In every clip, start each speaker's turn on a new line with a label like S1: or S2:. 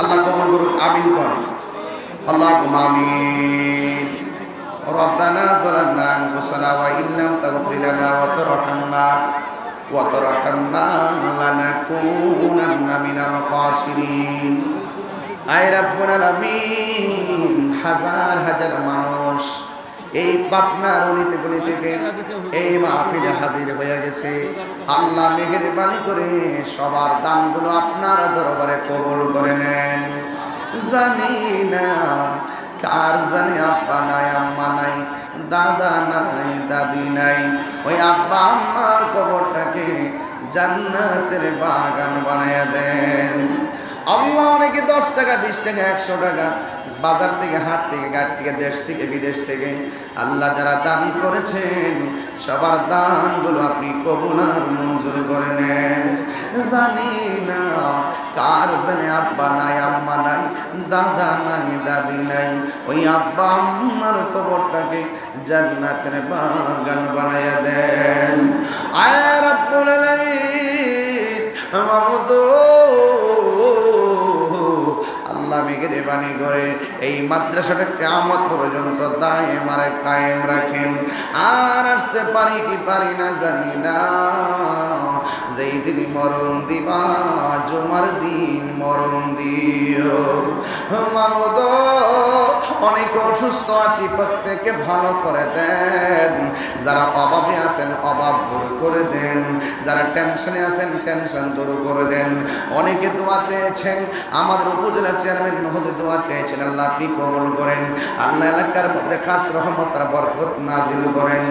S1: আল্লাহ কবুল করুক আমিন কর আল্লাহ আমিন ربنا ظلمنا أنفسنا وإن لم تغفر لنا وترحمنا وترحمنا لنكونن من الخاسرين আয় রাব্বুল আলামিন হাজার হাজার মানুষ এই পাবনার অলিতে গলি থেকে এই মাহফিলে হাজির হয়ে গেছে। আল্লাহ মেহেরবানি করে সবার দানগুলো আপনার দরবারে কবুল করে নেন। জানি না কার জানি আব্বা নাই, আম্মা নাই, দাদা নাই, দাদি নাই। ওই আব্বা, আম্মার কবরটাকে জান্নাতের বাগান বানায় দেন। আল্লাহ অনেকে দশ টাকা, বিশ টাকা, একশো টাকা বাজার থেকে, হাট থেকে, ঘাট থেকে, দেশ থেকে, বিদেশ থেকে আল্লাহ যারা দান করেছেন, সবার দানগুলো আপনি কবুল আর মঞ্জুর করে নেন। জানি না কার জানে আব্বা নাই, আম্মা নাই, দাদা নাই, দাদি নাই, ওই আব্বা, আম্মার কবরটাকে জান্নাতের বাগান বানাইয়া দেন। আয় রব্বুল আলামিন মাবুদ আল্লাহ গেরেবানি করে, এই মাদ্রাসাটা কেমন পর্যন্ত দায় মারে কায়েম রাখেন। আর আসতে পারি কি পারি না জানি না। যেই দিন মরণ দিবা, জমার দিন মরণ দিও। মামদ অনেক অসুস্থ আছি প্রত্যেকে ভালো করে দেন। যারা অভাবে আছেন, অভাব দূর করে দেন। যারা টেনশনে আছেন টেনশন দূর করে দেন। অনেকে দোয়া চেয়েছেন, আমাদের উপজেলা চেয়ারম্যান মহোদয় দোয়া চেয়েছেন, আল্লাহ আপনি কবল করেন। আল্লাহ এলাকার মধ্যে খাস রহমত আর বরকত নাজিল করেন।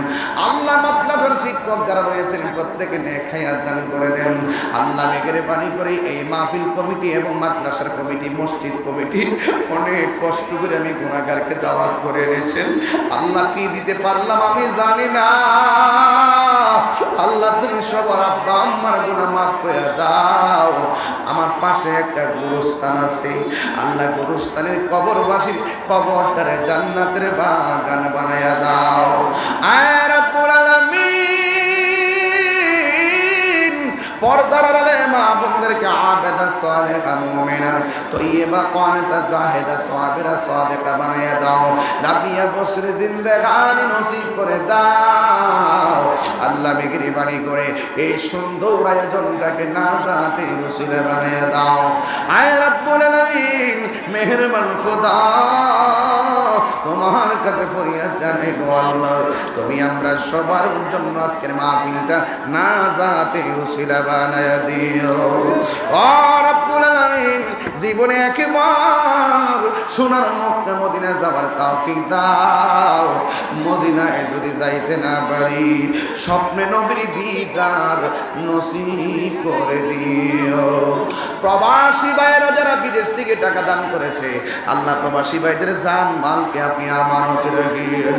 S1: আল্লাহ মাদ্রাসার শিক্ষক যারা রয়েছেন প্রত্যেকে নেখায়াত দান করে দেন। আল্লাহ মেঘের পানি করে এই মাহফিল কমিটি এবং মাদ্রাসার কমিটি, মসজিদ কমিটি অনেক কষ্ট করে আমি গুণাগারকে দাওয়াত করে এনেছেন। আল্লাহ কি দিতে পারলাম আমি জানি না। আল্লাহ তুমি সবার আব্বা আম্মার গুণা মাফ করে দাও। আমার পাশে একটা গুরুস্থান আছে। আল্লাহ গুরুস্থানের কবরবাসীর কবরটারে জান্নাতের বাগান বানায়া দাও। আয় পর্দার আলে মা বোনদেরকে আবেদা সালেহা মুমিনা। তৈয়বা কানিতা জাহিদা সাবিরা সাদিকা বানায়া দাও। রাবিয়া বসরে জিন্দেগানি নসিব করে দাও। আল্লাহ মেগরিবানি করে এই সুন্দর আয়োজনটাকে নাজাতে রসিলে বানায়া দাও। আয় রাব্বুল আলামিন, মেহেরবান খোদা, তোমার কাছে ফরিয়াদ জানাই গো আল্লাহ। তুমি আমরা সবার জন্য আজকের মাহফিলটা না যাতে রসিলা দিও। জীবনে একবার সোনার মক্কা মদিনা যাওয়ার দাও। মদিনায় যদি যাইতে না পারি, স্বপ্নে নবীর দিদার করে দিও। প্রবাসী ভাইয়েরা যারা বিদেশ থেকে টাকা দান করেছে, আল্লাহ প্রবাসী ভাইদের জান মালকে আপনি আমানত রাখেন।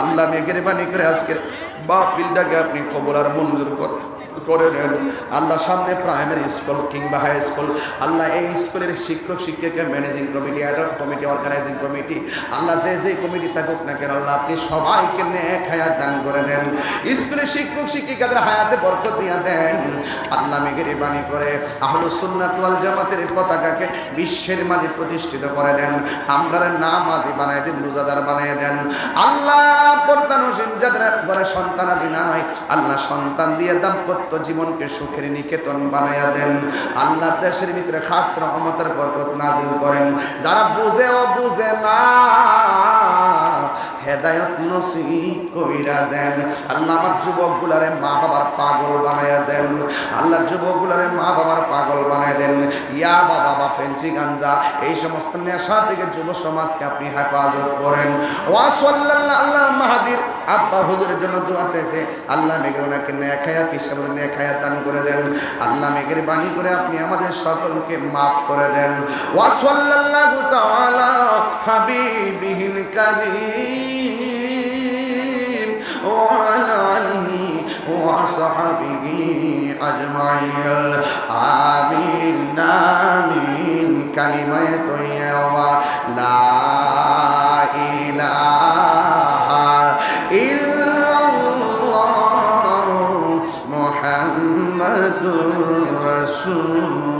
S1: আল্লাহ মেঘের বাণী করে আজকের বাফিলটাকে আপনি খবর আর মঞ্জুর করেন করে নেন। আল্লাহ সামনে প্রাইমারি স্কুল কিংবা হাই স্কুল আল্লাহ এই স্কুলের শিক্ষক, শিক্ষিকা managing committee ad hoc committee organising committee আল্লাহ যে যে কমিটি থাকুক না কেন, আল্লাহ আপনি সবাইকে নেক হায়াত দান করে দেন। স্কুলের শিক্ষক, শিক্ষিকাদের হায়াতে বরকত দিয়া দেন। আল্লাহ মেঘের বাণী করে আহলু সুন্নাত ওয়াল জামাতের পতাকাকে বিশ্বের মাঝে প্রতিষ্ঠিত করে দেন। আমরা নামাজি বানায় দেন, রোজাদার বানায় দেন। আল্লাহ পর্দানুসীন যাদের ঘরে সন্তানাদি নাই, আল্লাহ সন্তান দিয়ে দাম্পত্য জীবনকে সুখের নিকেতন বানাইয়া দেন। আল্লাহ দেশের ভিতরে খাস রহমতের বরকত নাজিল করেন। যারা বুঝে ও বুঝে না হেদায়ত নসিব কইরা দেন। আল্লাহ আমার যুবকগুলারে মা বাবার পাগল বানায়া দেন। আল্লাহ যুবকগুলারে মা বাবার পাগল বানায় দেন। ইয়া বাবা বা ফেন্সি গাঞ্জা, এই সমস্ত নেশা থেকে যুব সমাজকে আপনি হেফাজত করেন। ওয়া আল্লাহ মাহাদির আব্বা হুজুরের জন্য দোয়া চাইছে। আল্লাহ মেঘের ওনাকে নেখায়াত হিসাবে নেখায়াত দান করে দেন। আল্লাহ মেঘের বাণী করে আপনি আমাদের সকলকে মাফ করে দেন। ওয়া সাল্লাল্লাহু তাআলা হাবিবিহিল الكريم وعلى آله وصحبه أجمعين. آمين آمين. كلمة طيبة. لا إله إلا الله محمد رسول